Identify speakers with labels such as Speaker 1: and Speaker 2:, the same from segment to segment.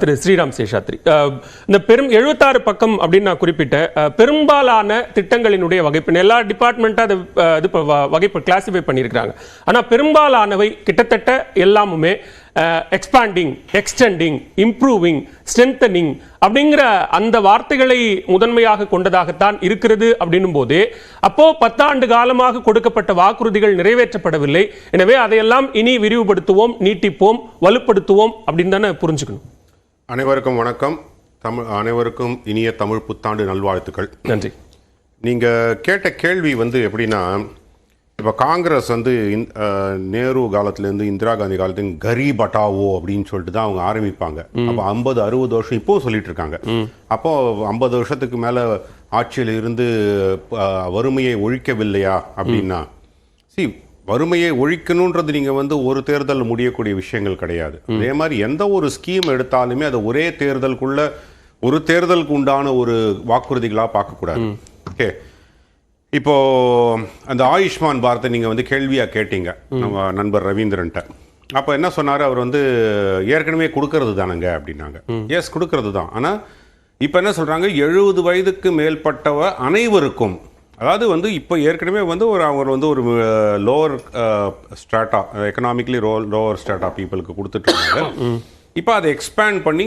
Speaker 1: திரு ஸ்ரீராம் சேஷாத்ரி. இந்த பெரும் எழுபத்தாறு பக்கம் அப்படின்னு நான் குறிப்பிட்ட பெரும்பாலான திட்டங்களினுடைய வகைப்பு எல்லா டிபார்ட்மெண்ட்டாக அது இது வகைப்பு கிளாசிஃபை பண்ணியிருக்கிறாங்க. ஆனால் பெரும்பாலானவை கிட்டத்தட்ட எல்லாமுமே எக்ஸ்பாண்டிங் எக்ஸ்டெண்டிங் இம்ப்ரூவிங் ஸ்ட்ரென்தனிங் அப்படிங்கிற அந்த வார்த்தைகளை முதன்மையாக கொண்டதாகத்தான் இருக்கிறது அப்படின்னும் போதே அப்போ பத்தாண்டு காலமாக கொடுக்கப்பட்ட வாக்குறுதிகள் நிறைவேற்றப்படவில்லை. எனவே அதையெல்லாம் இனி விரிவுபடுத்துவோம் நீட்டிப்போம் வலுப்படுத்துவோம் அப்படின்னு தானே புரிஞ்சுக்கணும்.
Speaker 2: அனைவருக்கும் வணக்கம். தமிழ் அனைவருக்கும் இனிய தமிழ் புத்தாண்டு நல்வாழ்த்துக்கள்.
Speaker 1: நன்றி.
Speaker 2: நீங்கள் கேட்ட கேள்வி வந்து எப்படின்னா இப்போ காங்கிரஸ் வந்து நேரு காலத்துலேருந்து இந்திரா காந்தி காலத்துலேருந்து கரீப் அட்டாவோ அப்படின்னு சொல்லிட்டு தான் அவங்க ஆரம்பிப்பாங்க. அப்போ ஐம்பது அறுபது வருஷம் இப்போவும் சொல்லிட்டு இருக்காங்க. அப்போ ஐம்பது வருஷத்துக்கு மேலே ஆட்சியில் இருந்து வறுமையை ஒழிக்கவில்லையா அப்படின்னா? சி வறுமையை ஒழிக்கணுன்றது நீங்கள் வந்து ஒரு தேர்தல் முடியக்கூடிய விஷயங்கள் கிடையாது. அதே மாதிரி எந்த ஒரு ஸ்கீம் எடுத்தாலுமே அதை ஒரே தேர்தலுக்குள்ள ஒரு தேர்தலுக்கு உண்டான ஒரு வாக்குறுதிகளாக பார்க்கக்கூடாது. ஓகே. இப்போ அந்த ஆயுஷ்மான் பாரத்தை நீங்கள் வந்து கேள்வியாக கேட்டீங்க. நம்ம நண்பர் ரவீந்திரன்ட்ட. அப்போ என்ன சொன்னார்? அவர் வந்து ஏற்கனவே கொடுக்கறது தானங்க அப்படின்னாங்க. எஸ் கொடுக்கறது தான். ஆனால் இப்போ என்ன சொல்கிறாங்க எழுபது வயதுக்கு மேற்பட்டவ அனைவருக்கும் அதாவது வந்து இப்போ ஏற்கனவே வந்து ஒரு அவர் வந்து ஒரு lower strata economically or lower strata பீப்புளுக்கு கொடுத்துட்ருக்காங்க இப்போ அதை எக்ஸ்பேண்ட் பண்ணி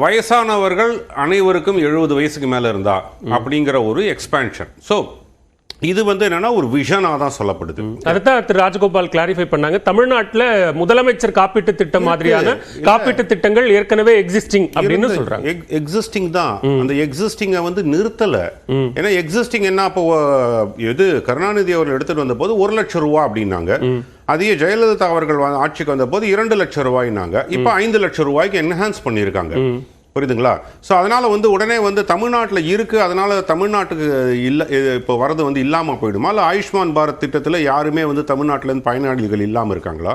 Speaker 2: வயசானவர்கள் அனைவருக்கும் எழுபது வயசுக்கு மேலே இருந்தா அப்படிங்கிற ஒரு எக்ஸ்பேன்ஷன் ஸோ இது வந்து என்னன்னா ஒரு விஷனாக தான் சொல்லப்படுது.
Speaker 1: அதைத்தான் திரு ராஜகோபால் கிளாரிஃபை பண்ணாங்க. தமிழ்நாட்டுல முதலமைச்சர் காப்பீட்டு திட்டம் மாதிரியான காப்பீட்டு திட்டங்கள் ஏற்கனவே எக்ஸிஸ்டிங் அப்படின்னு சொல்றாங்க.
Speaker 2: எக்ஸிஸ்டிங் தான். அந்த எக்ஸிஸ்டிங்கை வந்து நிறுத்தல. ஏன்னா எக்ஸிஸ்டிங் என்ன அப்போ எது கருணாநிதி அவர்கள் எடுத்துட்டு வந்த போது ஒரு லட்சம் ரூபா அப்படின்னாங்க. அதையே ஜெயலலிதா அவர்கள் ஆட்சிக்கு வந்த போது இரண்டு லட்சம் ரூபாய்னாங்க. இப்போ ஐந்து லட்சம் ரூபாய்க்கு என்ஹான்ஸ் பண்ணியிருக்காங்க. புரியுதுங்களா? ஸோ அதனால் வந்து உடனே வந்து தமிழ்நாட்டில் இருக்குது அதனால் தமிழ்நாட்டுக்கு இல்லை இப்போ வரது வந்து இல்லாமல் போயிடுமா? இல்லை ஆயுஷ்மான் பாரத் திட்டத்தில் யாருமே வந்து தமிழ்நாட்டிலேருந்து பயனாளிகள் இல்லாமல் இருக்காங்களா?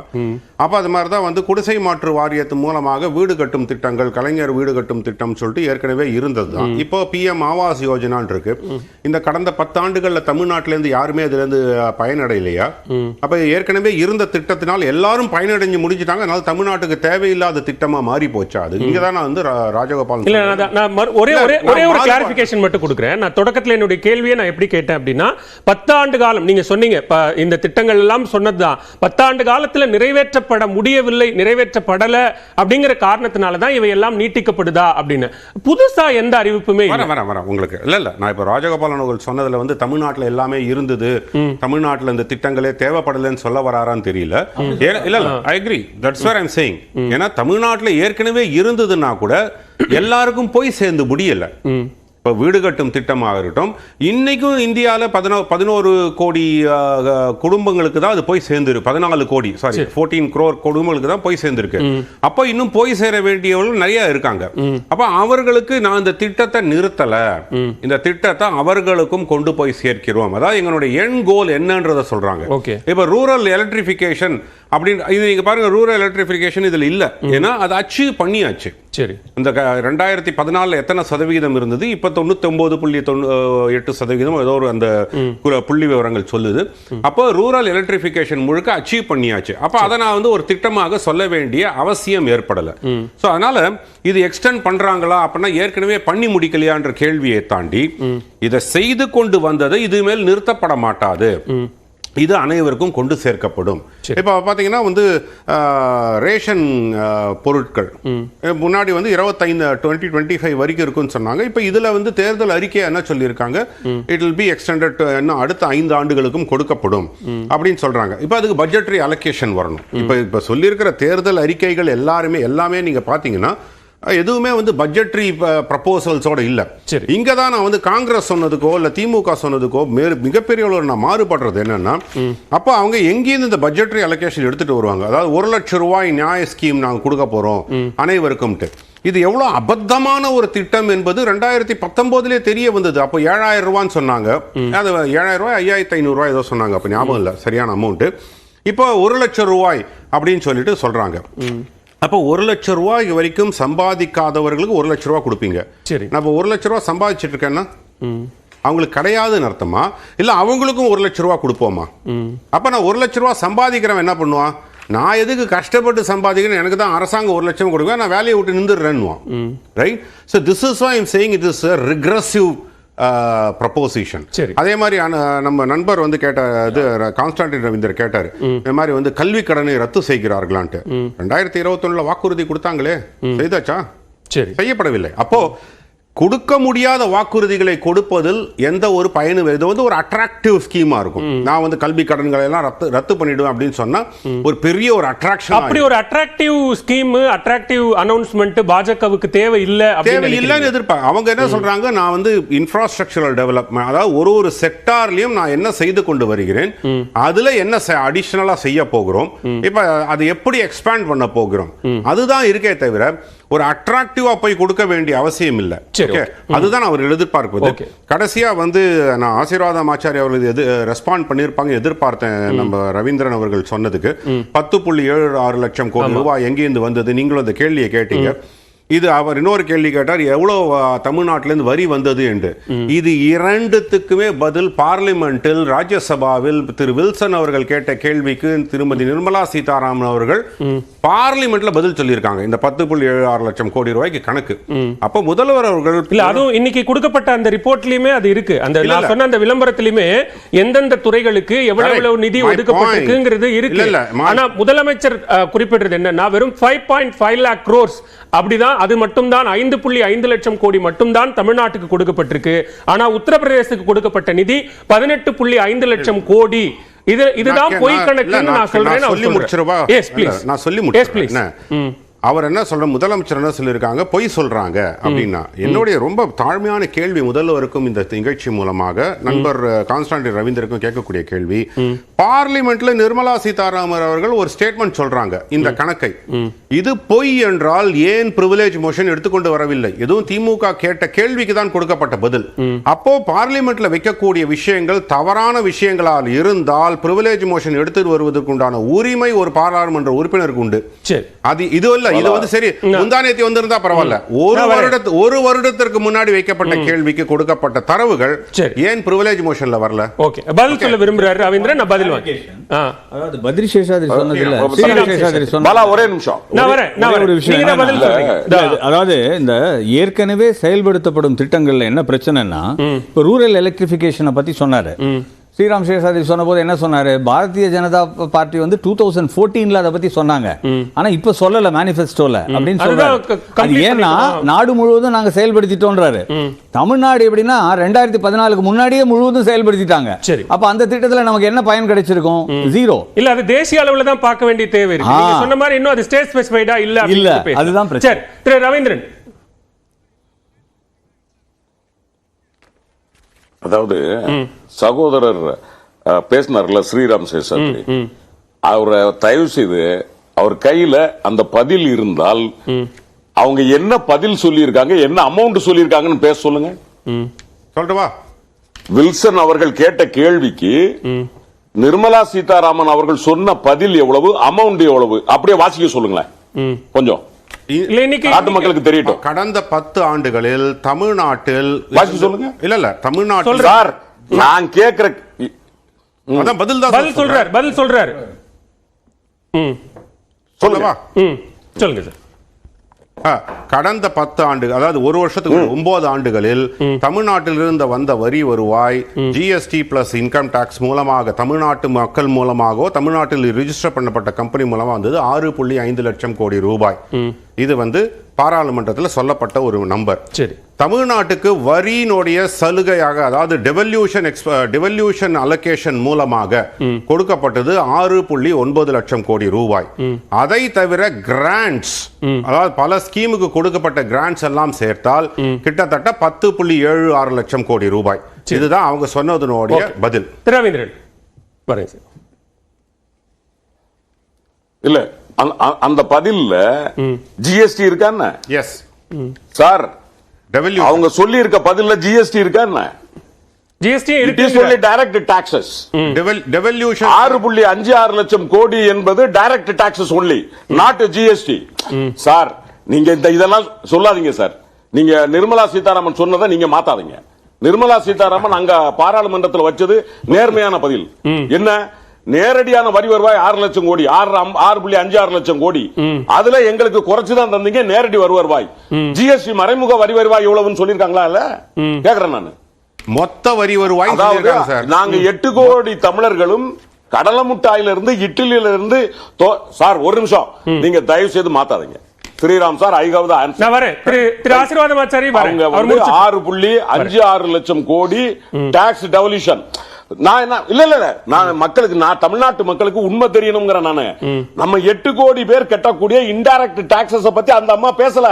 Speaker 2: அப்போ அது மாதிரி தான் வந்து குடிசை மாற்று வாரியத்து மூலமாக வீடு கட்டும் திட்டங்கள் கலைஞர் வீடு கட்டும் திட்டம் சொல்லிட்டு ஏற்கனவே இருந்தது தான் இப்போ பிஎம் ஆவாஸ் யோஜனான் இருக்கு. இந்த கடந்த பத்தாண்டுகளில் தமிழ்நாட்டிலேருந்து யாருமே இதுலேருந்து பயனடையலையா? அப்போ ஏற்கனவே இருந்த திட்டத்தினால் எல்லாரும் பயனடைஞ்சு முடிஞ்சிட்டாங்க. அதனால தமிழ்நாட்டுக்கு தேவையில்லாத திட்டமாக மாறி போச்சா அது? இங்கே தான் நான் வந்து ரா- ராஜகோபாலன்
Speaker 1: இல்ல
Speaker 2: சொன்னேன்.
Speaker 1: நான் நான் மறு- ஒரே ஒரே ஒரே ஒரு கிளாரிபிகேஷன் மட்டும் கொடுக்குறேன். நான் தொடக்கத்துல என்னுடைய கேள்வியை நான் எப்படி கேட்டேன் அப்படின்னா பத்தாண்டு காலம் நீங்க சொன்னீங்க ப- இந்த திட்டங்கள் எல்லாம் சொன்னதுதான். பத்தாண்டு காலத்துல நிறைவேற்றப்பட முடியவில்லை நிறைவேற்றப்படல அப்படிங்கிற காரணத்தினால தான் இவை எல்லாம் நீட்டிக்கப்படுதா அப்படின்னு. புதுசா எந்த அறிவிப்புமே.
Speaker 2: வரேன் வரேன் உங்களுக்கு. இல்ல இல்ல நான் இப்போ ராஜகோபாலன் அவர்கள் சொன்னதுல வந்து தமிழ்நாட்டுல எல்லாமே இருந்தது. தமிழ்நாட்டுல இந்த திட்டங்களே தேவைப்படலைன்னு சொல்ல வராரான்னு தெரியல. இல்ல இல்ல I agree that's where I'm saying ஏன்னா தமிழ்நாட்டுல ஏற்கனவே இருந்ததுன்னா கூட எல்லாருக்கும் போய் சேர்ந்து முடியல. இப்போ வீடு கட்டும் திட்டமாக இருக்கட்டும் இன்னைக்கும் இந்தியாவில் பதினோ பதினோரு கோடி குடும்பங்களுக்கு தான் அது போய் சேர்ந்துருக்கு பதினாலு கோடி சாரி. ஃபோர்டீன் crore குடும்பங்களுக்கு தான் போய் சேர்ந்துருக்கு. அப்போ இன்னும் போய் சேர வேண்டியவர்கள் நிறைய இருக்காங்க. அப்போ அவர்களுக்கு நான் இந்த திட்டத்தை நிறுத்தல. இந்த திட்டத்தை அவர்களுக்கும் கொண்டு போய் சேர்க்கிறோம். அதாவது எங்களுடைய எண் கோல் என்னன்றதை சொல்றாங்க.
Speaker 1: Okay.
Speaker 2: இப்போ ரூரல் எலக்ட்ரிஃபிகேஷன் அப்படின்னு இது நீங்க பாருங்க ரூரல் எலக்ட்ரிஃபிகேஷன் இதுல இல்ல. ஏன்னா அதை அச்சீவ் பண்ணியாச்சு.
Speaker 1: சரி.
Speaker 2: இந்த ரெண்டாயிரத்தி பதினாலில் எத்தனை சதவிகிதம் இருந்தது? இப்போ தொண்ணூத்தி ஒன்பது புள்ளி தொண்ணூ எட்டு சதவிகிதம் ஏதோ ஒரு அந்த புள்ளி விவரங்கள் சொல்லுது. அப்போ ரூரல் எலக்ட்ரிஃபிகேஷன் முழுக்க அச்சீவ் பண்ணியாச்சு. அப்போ அதை நான் வந்து ஒரு திட்டமாக சொல்ல வேண்டிய அவசியம் ஏற்படலை. ஸோ அதனால இது எக்ஸ்டெண்ட் பண்றாங்களா அப்படின்னா ஏற்கனவே பண்ணி முடிக்கலையான்ற கேள்வியை தாண்டி இதை செய்து கொண்டு வந்தது இது மேல் நிறுத்தப்பட மாட்டாது. இது அனைவருக்கும் கொண்டு சேர்க்கப்படும். இப்போ பார்த்தீங்கன்னா வந்து ரேஷன் பொருட்கள். முன்னாடி வந்து இருபத்தைந்து டுவெண்ட்டி டுவெண்ட்டி ஃபைவ் வரைக்கும் இருக்குன்னு சொன்னாங்க. இப்போ இதில் வந்து தேர்தல் அறிக்கை என்ன சொல்லியிருக்காங்க? இட் வில் பி எக்ஸ்டெண்டட் இன்னும் அடுத்த ஐந்து ஆண்டுகளுக்கும் கொடுக்கப்படும் அப்படின்னு சொல்றாங்க. இப்போ அதுக்கு பட்ஜெட்டரி அலோகேஷன் வரணும். இப்போ இப்போ சொல்லியிருக்கிற தேர்தல் அறிக்கைகள் எல்லாருமே எல்லாமே நீங்கள் பார்த்தீங்கன்னா எதுவுமே வந்து பட்ஜெட்டரி ப்ரப்போசல்ஸோட இல்லை.
Speaker 1: சரி.
Speaker 2: இங்க தான் நான் வந்து காங்கிரஸ் சொன்னதுக்கோ இல்ல திமுக சொன்னதுக்கோ மேறு மிகப்பெரிய அளவில் நான் மாறுபடுறது என்னன்னா அப்போ அவங்க எங்கேருந்து இந்த பட்ஜெட்டரி அலோகேஷன் எடுத்துட்டு வருவாங்க? அதாவது ஒரு லட்சம் ரூபாய் நியாய ஸ்கீம் நாங்க கொடுக்க போறோம் அனைவருக்கும்ட்டு. இது எவ்வளவு அபத்தமான ஒரு திட்டம் என்பது ரெண்டாயிரத்தி பத்தொன்பதுலேயே தெரிய வந்தது. அப்போ ஏழாயிரம் ரூபான்னு சொன்னாங்க. அது ஏழாயிரம் ரூபாய் ஐயாயிரத்தி ஐநூறு ரூபாய் ஏதோ சொன்னாங்க. அப்போ ஞாபகம் இல்லை. சரியான அமௌண்ட் இப்போ ஒரு லட்சம் ரூபாய் அப்படின்னு சொல்லிட்டு சொல்றாங்க. அப்போ ஒரு லட்சம் ரூபாய் வரைக்கும் சம்பாதிக்காதவர்களுக்கு ஒரு லட்ச ரூபாய் கொடுப்பீங்க.
Speaker 1: சரி.
Speaker 2: நான் இப்போ ஒரு லட்ச ரூபா சம்பாதிச்சிட்டு இருக்கேன்னா? அவங்களுக்கு கிடையாதுன்னு அர்த்தமா? இல்ல அவங்களுக்கும் ஒரு லட்ச ரூபா கொடுப்போமா? அப்ப நான் ஒரு லட்ச ரூபா சம்பாதிக்கிறவன் என்ன பண்ணுவான்? நான் எதுக்கு கஷ்டப்பட்டு சம்பாதிக்கிறேன் எனக்கு தான் அரசாங்கம் ஒரு லட்சம் கொடுக்கும் நான் வேலையை விட்டு நின்றுடுறேன்னுவான். Right so this is I'm saying it is regressive proposition. அதே மாதிரி நம்ம நண்பர் வந்து கேட்ட இது கான்ஸ்டான்டின் ரவீந்தர் கேட்டார். இந்த மாதிரி வந்து கல்வி கடனை ரத்து செய்கிறார்களான்ட்டு. ரெண்டாயிரத்தி இருபத்தொன்னுல வாக்குறுதி கொடுத்தாங்களே. செய்தாச்சா?
Speaker 1: சரி.
Speaker 2: செய்யப்படவில்லை. அப்போ கொடுக்க முடியாத வாக்குறுதிகளை கொடுப்பதில் எந்த ஒரு பயனும். இது வந்து ஒரு அட்ராக்டிவ் ஸ்கீமா இருக்கும். நான் வந்து கல்வி கடன்களை எல்லாம் ரத்து ரத்து பண்ணிடுவேன் அப்படின்னு சொன்னா ஒரு பெரிய ஒரு அட்ராக்ஷன்
Speaker 1: அப்படி ஒரு அட்ராக்டிவ் ஸ்கீம் அட்ராக்டிவ் அனௌன்ஸ்மெண்ட் பாஜகவுக்கு தேவை இல்ல
Speaker 2: தேவையில்லைன்னு
Speaker 1: நினைக்கிறீங்க?
Speaker 2: எதிர்ப்பாங்க அவங்க என்ன சொல்றாங்க? நான் வந்து இன்ஃப்ராஸ்ட்ரக்சரல் டெவலப்மெண்ட் அதாவது ஒரு ஒரு செக்டார்லயும் நான் என்ன செய்து கொண்டு வருகிறேன் அதுல என்ன அடிஷனலா செய்ய போகிறோம் இப்ப அதை எப்படி எக்ஸ்பேண்ட் பண்ண போகிறோம் அதுதான் இருக்கே தவிர ஒரு அட்ராக்டிவா போய் கொடுக்க வேண்டிய அவசியம் இல்ல? அதுதான் அவர் எதிர்பார்ப்பது. கடைசியா வந்து நான் ஆசீர்வாதம் ஆச்சாரி அவர்கள் எது ரெஸ்பாண்ட் பண்ணியிருப்பாங்க எதிர்பார்த்தேன் நம்ம ரவீந்திரன் அவர்கள் சொன்னதுக்கு. பத்து புள்ளி ஏழு ஆறு லட்சம் கோடி ரூபாய் எங்கேருந்து வந்தது? நீங்களும் அந்த கேள்வியை கேட்டீங்க. இது அவர் இன்னொரு கேள்வி கேட்டார் எவ்வளவு அஹ், தமிழ்நாட்டிலிருந்து வரி வந்தது? என்று. இது இரண்டுத்துக்குமே பதில் பார்லிமெண்டில் ராஜ்யசபாவில் திரு வில்சன் அவர்கள் கேட்ட கேள்விக்கு திருமதி நிர்மலா சீதாராமன் அவர்கள் பார்லிமெண்ட்ல பதில் சொல்லியிருக்காங்க இந்த பத்து புள்ளி ஏழு ஆறு லட்சம் கோடி ரூபாய்க்கு கணக்கு. அப்போ முதல்வர் அவர்கள்
Speaker 1: இல்ல அதுவும் இன்னைக்கு கொடுக்கப்பட்ட அந்த ரிப்போர்ட்லயுமே அது இருக்கு. அந்த நான். சொன்ன அந்த விளம்பரத்திலுமே எந்தெந்த துறைகளுக்கு எவ்வளவு. எவ்வளவு நிதி ஒதுக்கப்பட்டிருக்குங்கிறது. இருக்கு. ஆனா முதலமைச்சர் குறிப்பிடுறது என்னன்னா வெறும் five point five lakh crores அப்படிதான் அது மட்டும்தான் ஐந்து புள்ளி ஐந்து லட்சம் கோடி மட்டும்தான் தமிழ்நாட்டுக்கு கொடுக்கப்பட்டிருக்கு. ஆனா உத்தரப்பிரதேசத்துக்கு கொடுக்கப்பட்ட நிதி பதினெட்டு புள்ளி ஐந்து லட்சம் கோடி. இது இதுதான் பொய் கணக்குன்னு
Speaker 2: நான்
Speaker 1: சொல்றேன்
Speaker 2: சொல்லி முடிச்சிருவா
Speaker 1: எஸ் ப்ளீஸ்
Speaker 2: நான் சொல்லி என்ன? அவர் என்ன சொல்ற? முதலமைச்சர் என்ன சொல்லியிருக்காங்க? பொய் சொல்றாங்க அப்படின்னா. என்னுடைய ரொம்ப தாழ்மையான கேள்வி முதல்வருக்கும் இந்த நிகழ்ச்சி மூலமாக நண்பர் கான்ஸ்டாண்டின் ரவீந்தருக்கும் கேட்கக்கூடிய கேள்வி. பார்லிமெண்ட்ல நிர்மலா சீதாராமன் அவர்கள் ஒரு ஸ்டேட்மெண்ட் சொல்றாங்க இந்த கணக்கை. இது பொய் என்றால் ஏன் பிரிவிலேஜ் மோஷன் எடுத்துக்கொண்டு வரவில்லை? எதுவும் திமுக கேட்ட கேள்விக்கு தான் கொடுக்கப்பட்ட பதில். அப்போ பார்லிமெண்ட்ல வைக்கக்கூடிய விஷயங்கள் தவறான விஷயங்களால் இருந்தால் பிரிவிலேஜ் மோஷன் எடுத்துட்டு வருவதற்குண்டான உரிமை ஒரு பாராளுமன்ற உறுப்பினருக்கு உண்டு.
Speaker 1: சரி.
Speaker 2: அது இது இல்ல இது வந்து சரி முந்தானேத்தி வந்திருந்தா பரவாயில்ல. ஒரு. வருடத்து ஒரு வருடத்திற்கு முன்னாடி வைக்கப்பட்ட கேள்விக்கு கொடுக்கப்பட்ட தரவுகள்
Speaker 1: சரி.
Speaker 2: ஏன் பிரிவிலேஜ் மோஷன்ல வரல?
Speaker 1: ஓகே. பதில் சொல்ல விரும்புறாரு ரவீந்திரன் நான் பதில் வாங்க. ஆ.
Speaker 3: அதாவது பத்ரி சேஷாதிரி சொன்னது இல்ல.
Speaker 4: Okay.
Speaker 3: ஸ்ரீராம் சேஷாதிரி சொன்ன
Speaker 4: பாலா ஒரே நிமிஷம்.
Speaker 3: அதாவது இந்த ஏற்கனவே செயல்படுத்தப்படும் திட்டங்கள்ல என்ன பிரச்சனைனா இப்ப ரூரல் எலக்ட்ரிபிகேஷனை பத்தி சொன்னாரு. ஸ்ரீராம் சேஷாதிரி சொன்னபோது என்ன சொன்னாரு? பாரதிய ஜனதா பார்ட்டி வந்து டூ தௌசண்ட் ஃபோர்டீன்ல அதை பத்தி சொன்னாங்க. ஆனா இப்ப சொல்லல மேனிஃபெஸ்டோல அப்படின்னு அது
Speaker 1: complete
Speaker 3: ஏன்னா. நாடு முழுவதும் நாங்க செயல்படுத்திட்டோன்றாரு. தமிழ்நாடு எப்படின்னா ரெண்டாயிரத்தி பதினாலுக்கு முன்னாடியே முழுவதும் செயல்படுத்திட்டாங்க.
Speaker 1: சரி.
Speaker 3: அப்ப அந்த திட்டத்துல நமக்கு என்ன பயன் கிடைச்சிருக்கும்? ஜீரோ
Speaker 1: இல்ல அது தேசிய அளவுல தான் பார்க்க வேண்டிய தேவை. சொன்ன மாதிரி இன்னும் அது ஸ்டேட் ஸ்பெசிஃபைடா இல்ல
Speaker 3: இல்ல. அதுதான் பிரச்சனை.
Speaker 1: திரு ரவீந்திரன்
Speaker 4: அதாவது சகோதரர் பேசினார்ல ஸ்ரீராம் சேஷாத்ரி. அவரை தயவு செய்து அவர் கையில அந்த பதில் இருந்தால் அவங்க என்ன பதில் சொல்லியிருக்காங்க என்ன அமௌண்ட் சொல்லியிருக்காங்கன்னு பேச சொல்லுங்க.
Speaker 2: சொல்லட்டுமா
Speaker 4: வில்சன் அவர்கள் கேட்ட கேள்விக்கு நிர்மலா சீதாராமன் அவர்கள் சொன்ன பதில் எவ்வளவு அமௌண்ட் எவ்வளவு அப்படியே வாசிக்க சொல்லுங்களேன். கொஞ்சம். நாட்டு மக்களுக்கு தெரியட்டும்.
Speaker 2: கடந்த பத்து ஆண்டுகளில் தமிழ்நாட்டில்
Speaker 4: சொல்லுங்க.
Speaker 2: இல்ல இல்ல தமிழ்நாட்டில்
Speaker 4: சார் நான் கேட்கிற
Speaker 2: அதான் பதில் தான்
Speaker 1: பதில் சொல்றாரு பதில் சொல்றாரு.
Speaker 2: சொல்லவா
Speaker 1: ம் சொல்லுங்க சார்.
Speaker 2: ஆ, கடந்த பத்து ஆண்டு அதாவது ஒரு வருஷத்துக்கு ஒன்பது ஆண்டுகளில் தமிழ்நாட்டில் இருந்து வந்த வரி வருவாய் ஜிஎஸ்டி பிளஸ் இன்கம் டாக்ஸ் மூலமாக தமிழ்நாட்டு மக்கள் மூலமாகவோ தமிழ்நாட்டில் ரிஜிஸ்டர் பண்ணப்பட்ட கம்பெனி மூலமா வந்தது ஆறு புள்ளி ஐந்து லட்சம் கோடி ரூபாய். இது வந்து பாராளுமன்றத்தில் சொல்லப்பட்ட ஒரு நம்பர்.
Speaker 1: சரி.
Speaker 2: தமிழ்நாட்டுக்கு வரியினுடைய சலுகையாக அதாவது டெவல்யூஷன் டெவல்யூஷன் அலோகேஷன் மூலமாக கொடுக்கப்பட்டது ஆறு புள்ளி ஒன்பது லட்சம் கோடி ரூபாய். அதை தவிர கிராண்ட்ஸ் அதாவது பல ஸ்கீமுக்கு கொடுக்கப்பட்ட கிராண்ட்ஸ் எல்லாம் சேர்த்தால் கிட்டத்தட்ட பத்து புள்ளி ஏழு ஆறு லட்சம் கோடி ரூபாய். இதுதான் அவங்க சொன்னதனுடைய பதில்.
Speaker 1: திரு ரவீந்திரன். பாருங்க சார்.
Speaker 4: இல்ல அந்த- பதில்ல ஜிஎஸ்டி இருக்கான்னு
Speaker 2: எஸ்
Speaker 4: சார் அவங்க சொல்லி இருக்க பதில்ல ஜிஎஸ்டி அஞ்சு ஆறு லட்சம் கோடி என்பது direct taxes only not GST sir நீங்க இந்த இதெல்லாம் சொல்லாதீங்க சார் நீங்க நிர்மலா சீதாராமன் சொன்னதை நீங்க மாத்தாதீங்க. நிர்மலா சீதாராமன் அங்க பாராளுமன்றத்தில் வச்சது நேர்மையான பதில். என்ன? நேரடியான வரி வருவாய் ஆறு லட்சம் கோடி. ஆறு ஆறு புள்ளி அஞ்சு ஆறு லட்சம் கோடி. அதுல எங்களுக்கு குறைச்சுதான் தந்தீங்க நேரடி வரி வருவாய். ஜிஎஸ்டி மறைமுக வரி வருவாய் எவ்வளவுன்னு சொல்லிருக்காங்களா இல்ல? கேக்குறேன் நானு.
Speaker 2: மொத்த வரி வருவாய்
Speaker 4: அதாவது நாங்க எட்டு கோடி தமிழர்களும் கடலை முட்டாயில இருந்து இட்லியில இருந்து சார் ஒரு நிமிஷம். நீங்க தயவு செய்து மாத்தாதீங்க. ஸ்ரீராம் சார் ஐகாவது
Speaker 1: ஆசீர்வாதமாச்சாரி
Speaker 4: அவங்க வந்து ஆறு புள்ளி அஞ்சு ஆறு லட்சம் கோடி டாக்ஸ் டெவல்யூஷன் நான் என்ன இல்ல இல்ல நான் மக்களுக்கு நான் தமிழ்நாட்டு மக்களுக்கு உண்மை தெரியணுங்கிற நானு. நம்ம எட்டு கோடி பேர் கட்டக்கூடிய இன்டைரக்ட் டாக்ஸஸ் பத்தி அந்த அம்மா பேசல.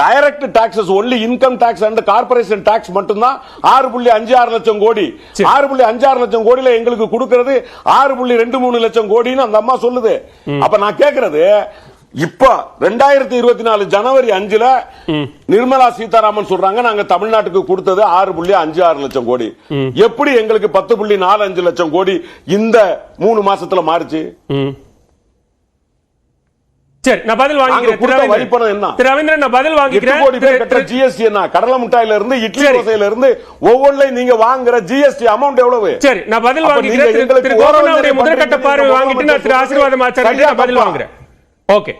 Speaker 4: Direct taxes only income tax and corporation tax மட்டும்தான் ஆறு புள்ளி அஞ்சு ஆறு லட்சம் கோடி. ஆறு புள்ளி அஞ்சு ஆறு லட்சம் கோடியில எங்களுக்கு கொடுக்கிறது ஆறு புள்ளி ரெண்டு மூணு லட்சம் கோடின்னு அந்த அம்மா சொல்லுது. அப்ப நான் கேக்குறது இப்ப ரெண்டாயிரத்தி இருபத்தி நாலு ஜனவரி அஞ்சுல நிர்மலா சீதாராமன் சொல்றாங்க நாங்க தமிழ்நாட்டுக்கு கொடுத்தது ஆறு புள்ளி அஞ்சு ஆறு லட்சம் கோடி. எப்படி எங்களுக்கு பத்து புள்ளி நாலு அஞ்சு லட்சம் கோடி இந்த மூணு மாசத்துல மாறுச்சு.
Speaker 1: சரி நான் பதில் வாங்கிக்கிறேன். திரு? ரவீந்திரன். திரு ரவீந்திரன் நான் பதில் வாங்கிக்கிறேன்.
Speaker 4: கோடி பேர் கட்டுற ஜிஎஸ்டி என்ன? கடலை மிட்டாயில இருந்து இட்லி. தோசையில இருந்து ஒவ்வொன்றையும் நீங்க வாங்குற ஜிஎஸ்டி அமௌண்ட் எவ்வளவு?
Speaker 1: சரி நான் பதில் வாங்கிக்கிறேன். திரு-
Speaker 4: ஓரவஞ்சனை
Speaker 1: முதற்கட்ட பார்வை வாங்கிட்டு நான் திரு ஆசீர்வாதம் ஆச்சாரிக்கு
Speaker 4: சரியா
Speaker 1: நான் பதில்? வாங்குறேன். ஓகே